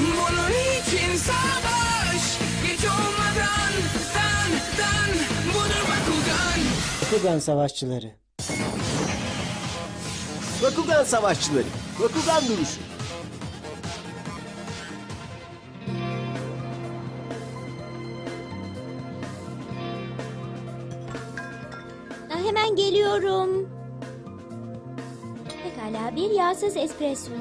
Bunun için savaş Geç olmadan Dan dan Budur Bakugan Bakugan Savaşçıları. Bakugan savaşçıları, Bakugan duruşu. Ha, hemen geliyorum. Pekala bir yağsız espresso.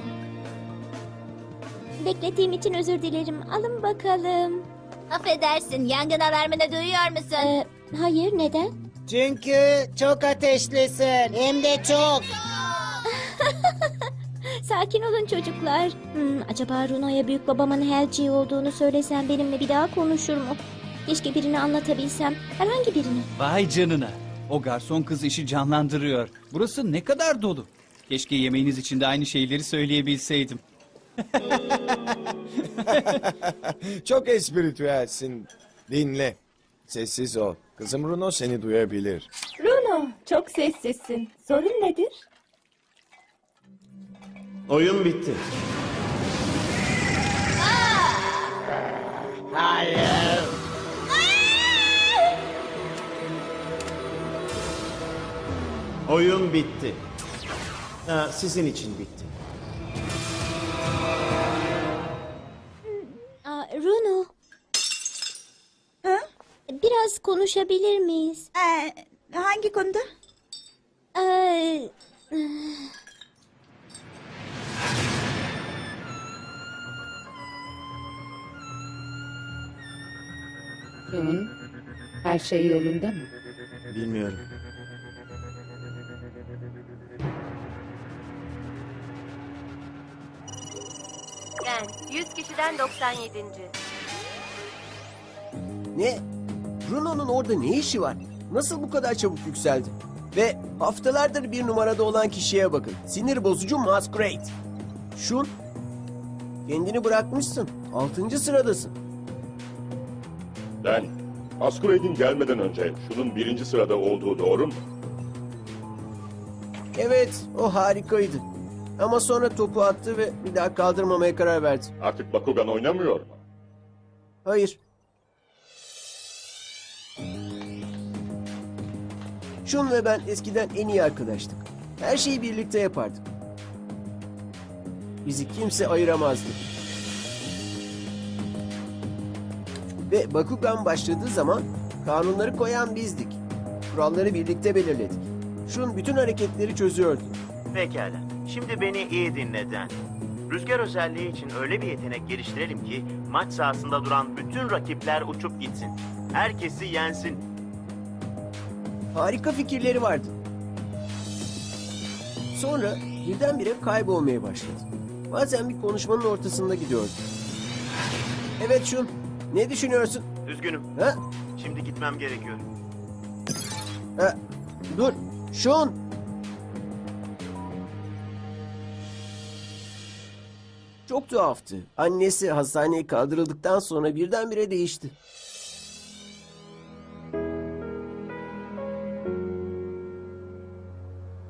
Beklettiğim için özür dilerim. Alın bakalım. Affedersin, yangın alarmını duyuyor musun? Ee, hayır neden? Çünkü çok ateşlisin. Hem de çok. Sakin olun çocuklar. Hmm, acaba Runo'ya büyük babamın Helci olduğunu söylesem benimle bir daha konuşur mu? Keşke birini anlatabilsem. Herhangi birini. Vay canına. O garson kız işi canlandırıyor. Burası ne kadar dolu. Keşke yemeğiniz için de aynı şeyleri söyleyebilseydim. Çok espritüelsin. Dinle. Sessiz ol. Kızım Bruno seni duyabilir. Bruno, çok sessizsin. Sorun nedir? Oyun bitti. Oyun bitti. Ha, sizin için bitti. Runo. Biraz konuşabilir miyiz? Ee, hangi konuda? Ee, Ron, her şey yolunda mı? Bilmiyorum. 100 kişiden 97. Ne? Bruno'nun orada ne işi var? Nasıl bu kadar çabuk yükseldi? Ve haftalardır bir numarada olan kişiye bakın. Sinir bozucu Masquerade. Şun, kendini bırakmışsın. Altıncı sıradasın. Ben, Masquerade'in gelmeden önce şunun birinci sırada olduğu doğru mu? Evet, o harikaydı. Ama sonra topu attı ve bir daha kaldırmamaya karar verdi. Artık Bakugan oynamıyor mu? Hayır. Şun ve ben eskiden en iyi arkadaştık. Her şeyi birlikte yapardık. Bizi kimse ayıramazdı. Ve Bakugan başladığı zaman kanunları koyan bizdik. Kuralları birlikte belirledik. Şun bütün hareketleri çözüyordu. Pekala. Şimdi beni iyi dinle Dan. Rüzgar özelliği için öyle bir yetenek geliştirelim ki maç sahasında duran bütün rakipler uçup gitsin. Herkesi yensin. Harika fikirleri vardı. Sonra birdenbire kaybolmaya başladı. Bazen bir konuşmanın ortasında gidiyordu. Evet Şun, ne düşünüyorsun? Üzgünüm. Ha? Şimdi gitmem gerekiyor. Ha? Dur, Şun! Çok tuhaftı. Annesi hastaneye kaldırıldıktan sonra birdenbire değişti.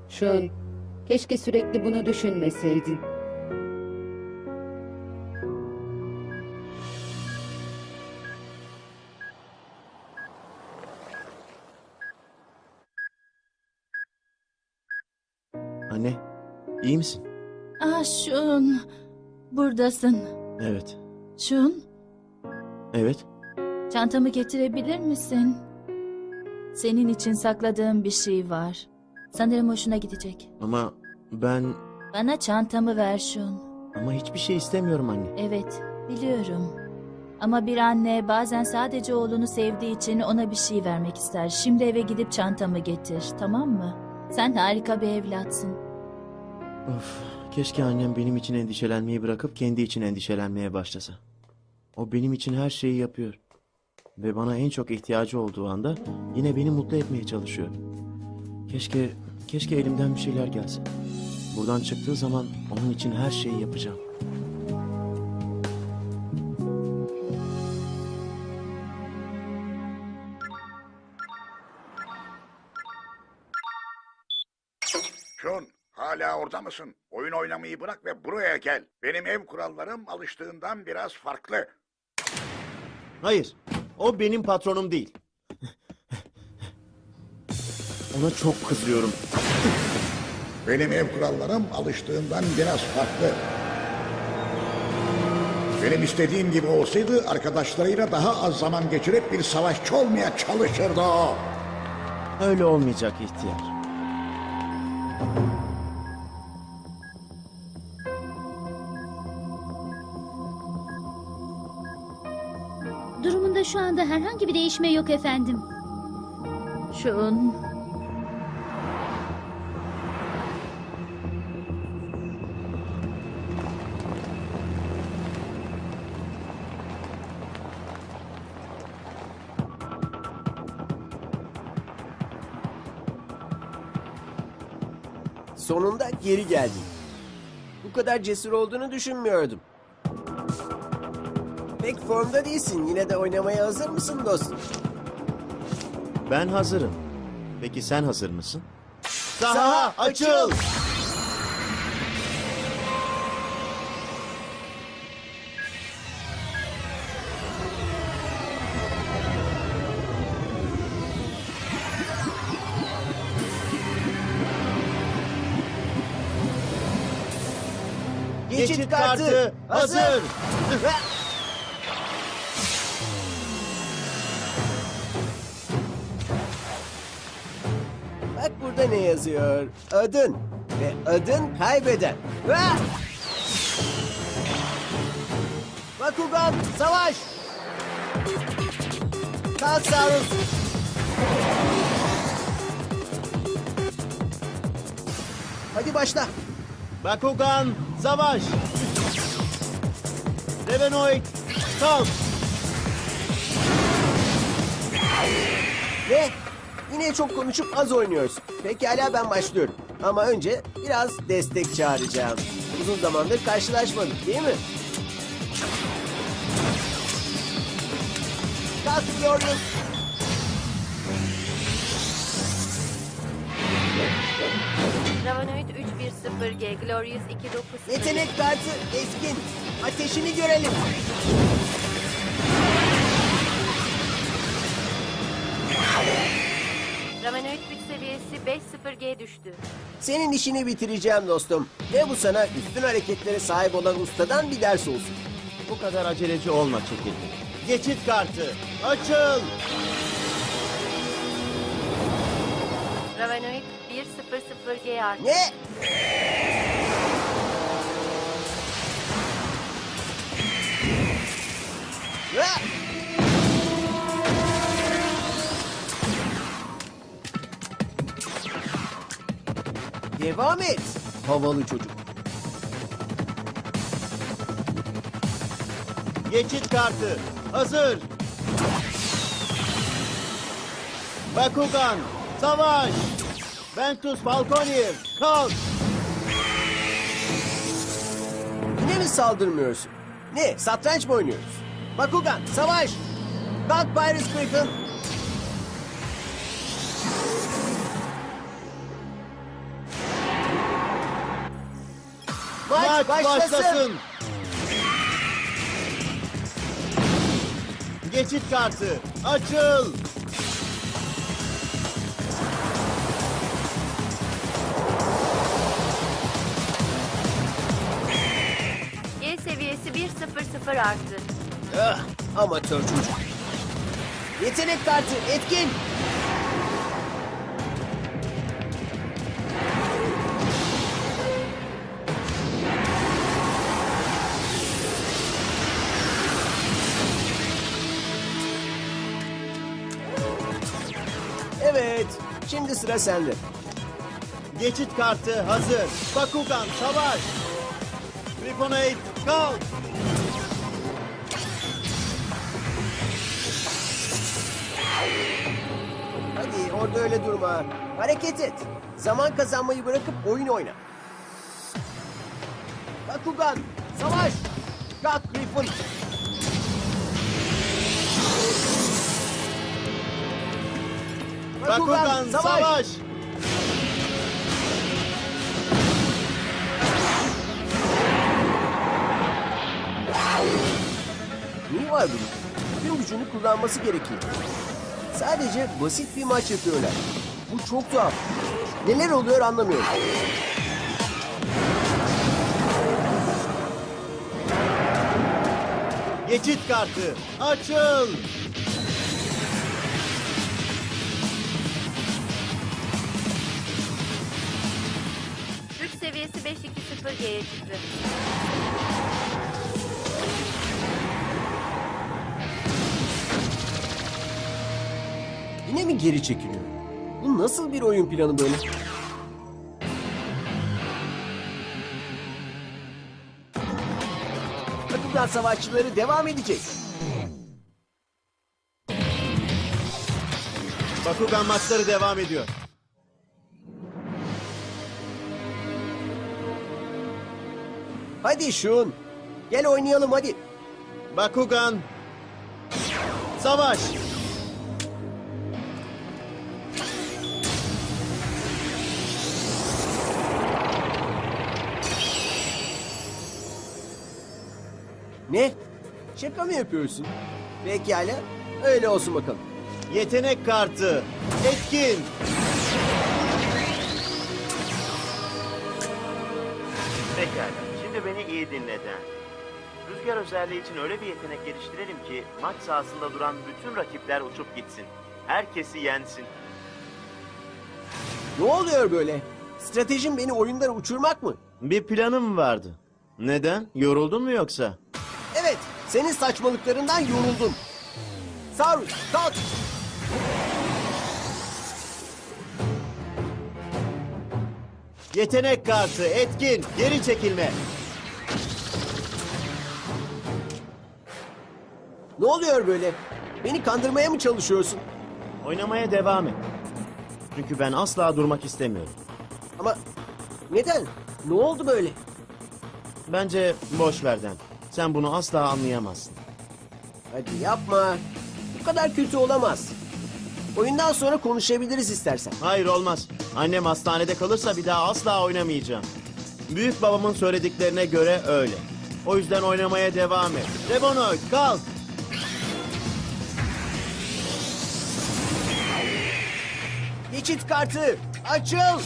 Sean, keşke sürekli bunu düşünmeseydin. Anne, iyi misin? Ah Şun, buradasın. Evet. Şun, Evet. Çantamı getirebilir misin? Senin için sakladığım bir şey var. Sanırım hoşuna gidecek. Ama ben... Bana çantamı ver Şun. Ama hiçbir şey istemiyorum anne. Evet, biliyorum. Ama bir anne bazen sadece oğlunu sevdiği için ona bir şey vermek ister. Şimdi eve gidip çantamı getir, tamam mı? Sen harika bir evlatsın. Of, keşke annem benim için endişelenmeyi bırakıp kendi için endişelenmeye başlasa. O benim için her şeyi yapıyor. Ve bana en çok ihtiyacı olduğu anda yine beni mutlu etmeye çalışıyor. Keşke, keşke elimden bir şeyler gelse. Buradan çıktığı zaman onun için her şeyi yapacağım. Şun, hala orada mısın? Oyun oynamayı bırak ve buraya gel. Benim ev kurallarım alıştığından biraz farklı. Hayır, o benim patronum değil. Ona çok kızıyorum. Benim ev kurallarım alıştığından biraz farklı. Benim istediğim gibi olsaydı arkadaşlarıyla daha az zaman geçirip bir savaşçı olmaya çalışırdı o. Öyle olmayacak ihtiyar. Şu anda herhangi bir değişme yok efendim. Şun, Sonunda geri geldin. Bu kadar cesur olduğunu düşünmüyordum. Formda değilsin. Yine de oynamaya hazır mısın dostum? Ben hazırım. Peki sen hazır mısın? Saha açıl! Geçit kartı hazır! Ne yazıyor? Adın ve adın kaybeden. Ha! Bakugan savaş! Kalsaurus! Hadi başla. Bakugan, savaş! Revenoid, kalk! Ne? Yine çok konuşup az oynuyorsun. Pekala ben başlıyorum. Ama önce biraz destek çağıracağım. Uzun zamandır karşılaşmadık değil mi? Kalk Glorious. Ravanoid 310G, Glorious 290. Yetenek kartı eskin. Ateşini görelim. Ravanoid güç seviyesi 50G düştü. Senin işini bitireceğim dostum. Ve bu sana üstün hareketlere sahip olan ustadan bir ders olsun. Bu kadar aceleci olma çekil. Geçit kartı, açıl! Ravanoid 100G arttı. Ne? Ha! Devam et. Havalı çocuk. Geçit kartı, hazır! Bakugan, savaş! Ventus Falconir, kalk! Yine mi saldırmıyorsun? Ne? Satranç mı oynuyoruz? Bakugan, savaş! Kalk Pyrus Griffin! Maç, başlasın. başlasın. Geçit kartı, açıl! G seviyesi 100 arttı. Ah, amatör çocuk. Yetenek kartı etkin. Şimdi sıra sende. Geçit kartı hazır. Bakugan savaş. Triponate kalk. Hadi orada öyle durma. Hareket et. Zaman kazanmayı bırakıp oyun oyna. Bakugan, savaş. Kalk Griffin. Bakugan savaş. Neyi var bunun? Tüm gücünü kullanması gerekir. Sadece basit bir maç yapıyorlar. Bu çok tuhaf. Neler oluyor anlamıyorum. Geçit kartı açıl. 520G'ye çıktı. Yine mi geri çekiliyor? Bu nasıl bir oyun planı böyle? Bakugan savaşçıları devam edecek. Bakugan maçları devam ediyor. Hadi Şun. Gel oynayalım hadi. Bakugan savaş. Ne? Şaka mı yapıyorsun? Pekala. Öyle olsun bakalım. Yetenek kartı etkin. Pekala. Şimdi beni iyi dinle Dan. Rüzgar özelliği için öyle bir yetenek geliştirelim ki maç sahasında duran bütün rakipler uçup gitsin. Herkesi yensin. Ne oluyor böyle? Stratejin beni oyundan uçurmak mı? Bir planım vardı. Neden? Yoruldun mu yoksa? Evet, senin saçmalıklarından yoruldum. Saurus, kalk! Yetenek kartı etkin. Geri çekilme. Ne oluyor böyle? Beni kandırmaya mı çalışıyorsun? Oynamaya devam et. Çünkü ben asla durmak istemiyorum. Ama neden? Ne oldu böyle? Bence boş ver. Sen bunu asla anlayamazsın. Hadi yapma. Bu kadar kötü olamaz. Oyundan sonra konuşabiliriz istersen. Hayır olmaz. Annem hastanede kalırsa bir daha asla oynamayacağım. Büyük babamın söylediklerine göre öyle. O yüzden oynamaya devam et. Rebonoid kalk. Geçit kartı açıl!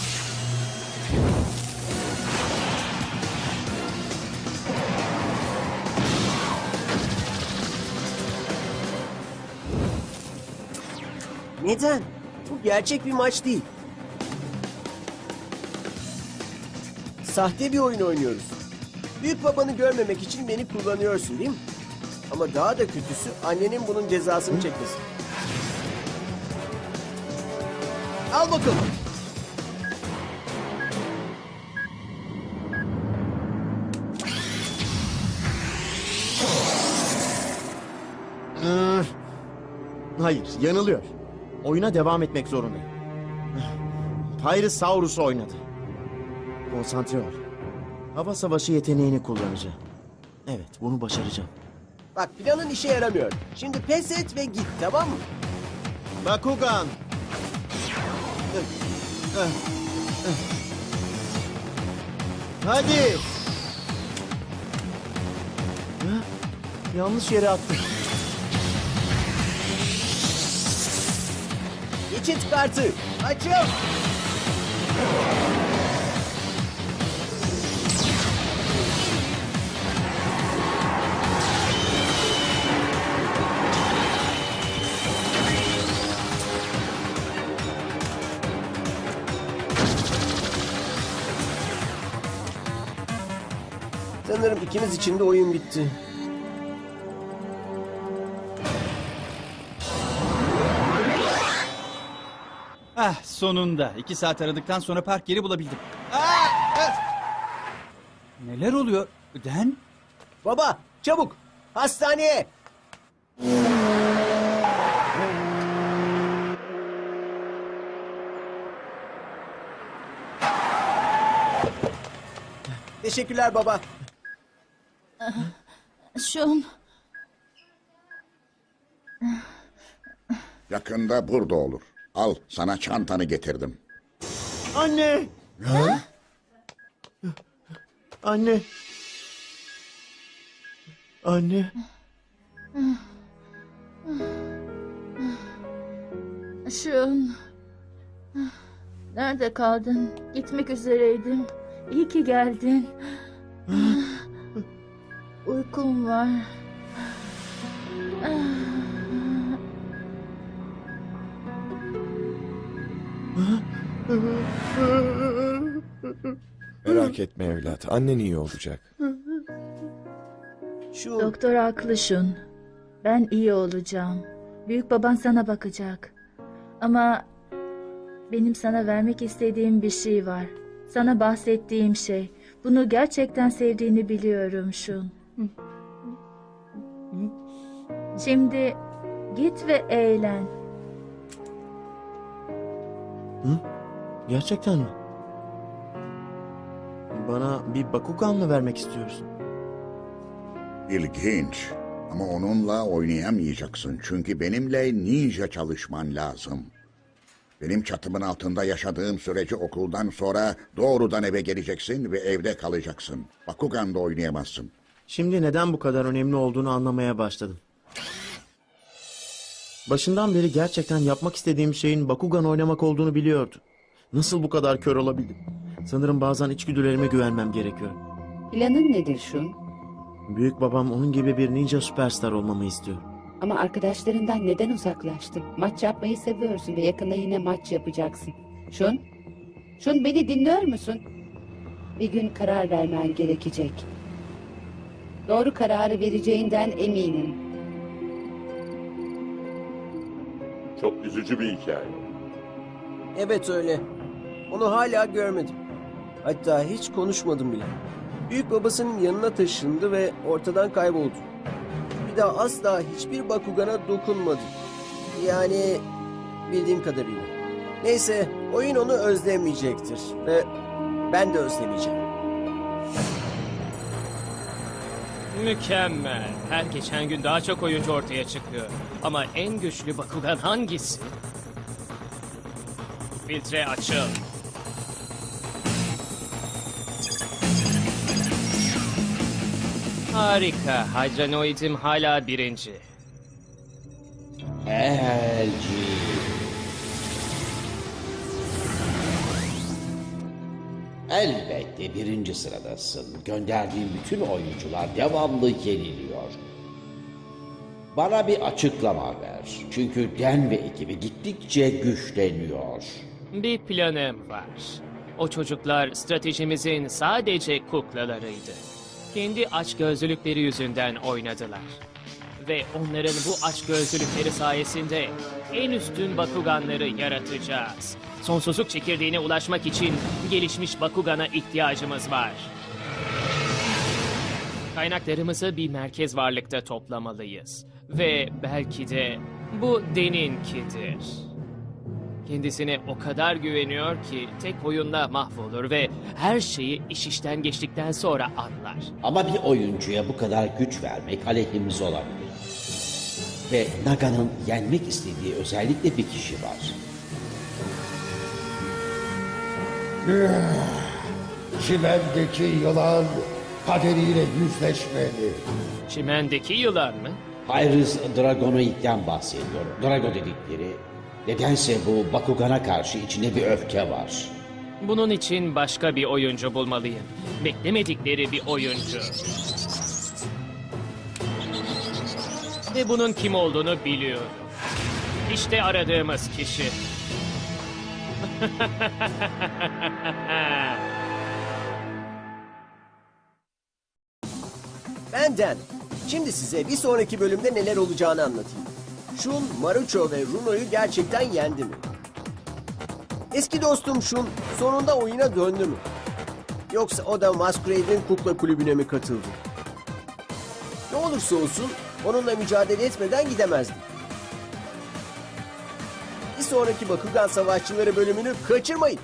Neden? Bu gerçek bir maç değil. Sahte bir oyun oynuyoruz. Büyük babanı görmemek için beni kullanıyorsun değil mi? Ama daha da kötüsü annenin bunun cezasını çekmesi. Al bakalım. Ee, Hayır, yanılıyor. Oyuna devam etmek zorundayım. Pyrosaurus oynadı. Konsantre ol. Hava savaşı yeteneğini kullanacağım. Evet, bunu başaracağım. Bak planın işe yaramıyor. Şimdi pes et ve git tamam mı? Bakugan. Hadi. Ha? Yanlış yere attım. Geçit kartı açıl. Sanırım ikimiz için de oyun bitti. Ah sonunda. iki saat aradıktan sonra park yeri bulabildim. Ah, ah! Neler oluyor? Den? Baba çabuk hastaneye. Teşekkürler baba. Şun, Yakında burada olur. Al sana çantanı getirdim. Anne! Anne! Anne! Şun. Nerede kaldın? Gitmek üzereydim. İyi ki geldin. Uykum var. Merak etme evlat. Annen iyi olacak. Şu Doktor haklı Şun. Ben iyi olacağım. Büyük baban sana bakacak. Ama benim sana vermek istediğim bir şey var. Sana bahsettiğim şey. Bunu gerçekten sevdiğini biliyorum Şun. Şimdi git ve eğlen. Gerçekten mi? Bana bir Bakugan mı vermek istiyorsun? İlginç. Ama onunla oynayamayacaksın. Çünkü benimle ninja çalışman lazım. Benim çatımın altında yaşadığım sürece okuldan sonra doğrudan eve geleceksin ve evde kalacaksın. Bakugan'da oynayamazsın. Şimdi neden bu kadar önemli olduğunu anlamaya başladım. Başından beri gerçekten yapmak istediğim şeyin Bakugan oynamak olduğunu biliyordu. Nasıl bu kadar kör olabildim? Sanırım bazen içgüdülerime güvenmem gerekiyor. Planın nedir Şun? Büyük babam onun gibi bir ninja süperstar olmamı istiyor. Ama arkadaşlarından neden uzaklaştın? Maç yapmayı seviyorsun ve yakında yine maç yapacaksın. Şun? Şun beni dinliyor musun? Bir gün karar vermen gerekecek. Doğru kararı vereceğinden eminim. Çok üzücü bir hikaye. evet öyle. Onu hala görmedim. Hatta hiç konuşmadım bile. Büyük babasının yanına taşındı ve ortadan kayboldu. Bir daha asla hiçbir Bakugan'a dokunmadı. Yani bildiğim kadarıyla. Neyse oyun onu özlemeyecektir ve ben de özlemeyeceğim. Mükemmel. Her geçen gün daha çok oyuncu ortaya çıkıyor. Ama en güçlü Bakugan hangisi? Filtre açıl. Harika. Hydranoid'im hala birinci. Elci. Elbette birinci sıradasın. Gönderdiğim bütün oyuncular devamlı yeniliyor. Bana bir açıklama ver. Çünkü Den ve ekibi gittikçe güçleniyor. Bir planım var. O çocuklar stratejimizin sadece kuklalarıydı. Kendi açgözlülükleri yüzünden oynadılar. Ve onların bu açgözlülükleri sayesinde en üstün Bakuganları yaratacağız. Sonsuzluk çekirdeğine ulaşmak için gelişmiş Bakugan'a ihtiyacımız var. Kaynaklarımızı bir merkez varlıkta toplamalıyız. Ve belki de bu Den'inkidir. Kendisine o kadar güveniyor ki tek oyunda mahvolur ve her şeyi iş işten geçtikten sonra anlar. Ama bir oyuncuya bu kadar güç vermek aleyhimiz olabilir. Ve Naga'nın yenmek istediği özellikle bir kişi var. Çimendeki yılan kaderiyle yüzleşmeli. Çimendeki yılan mı? Pyrus Dragonoid'den bahsediyor. Drago dedikleri. Nedense bu Bakugan'a karşı içinde bir öfke var. Bunun için başka bir oyuncu bulmalıyım. Beklemedikleri bir oyuncu. Ve bunun kim olduğunu biliyorum. İşte aradığımız kişi. Ben Dan. Şimdi size bir sonraki bölümde neler olacağını anlatayım. Shun, Marucho ve Runo'yu gerçekten yendi mi? Eski dostum Shun sonunda oyuna döndü mü? Yoksa o da Masquerade'in kukla kulübüne mi katıldı? Ne olursa olsun onunla mücadele etmeden gidemezdim. Bir sonraki Bakugan Savaşçıları bölümünü kaçırmayın.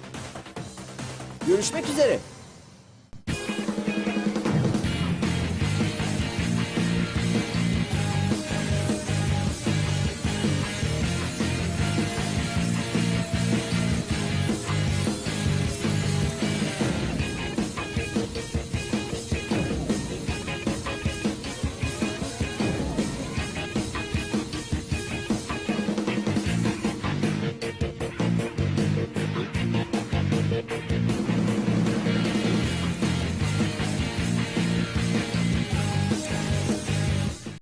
Görüşmek üzere.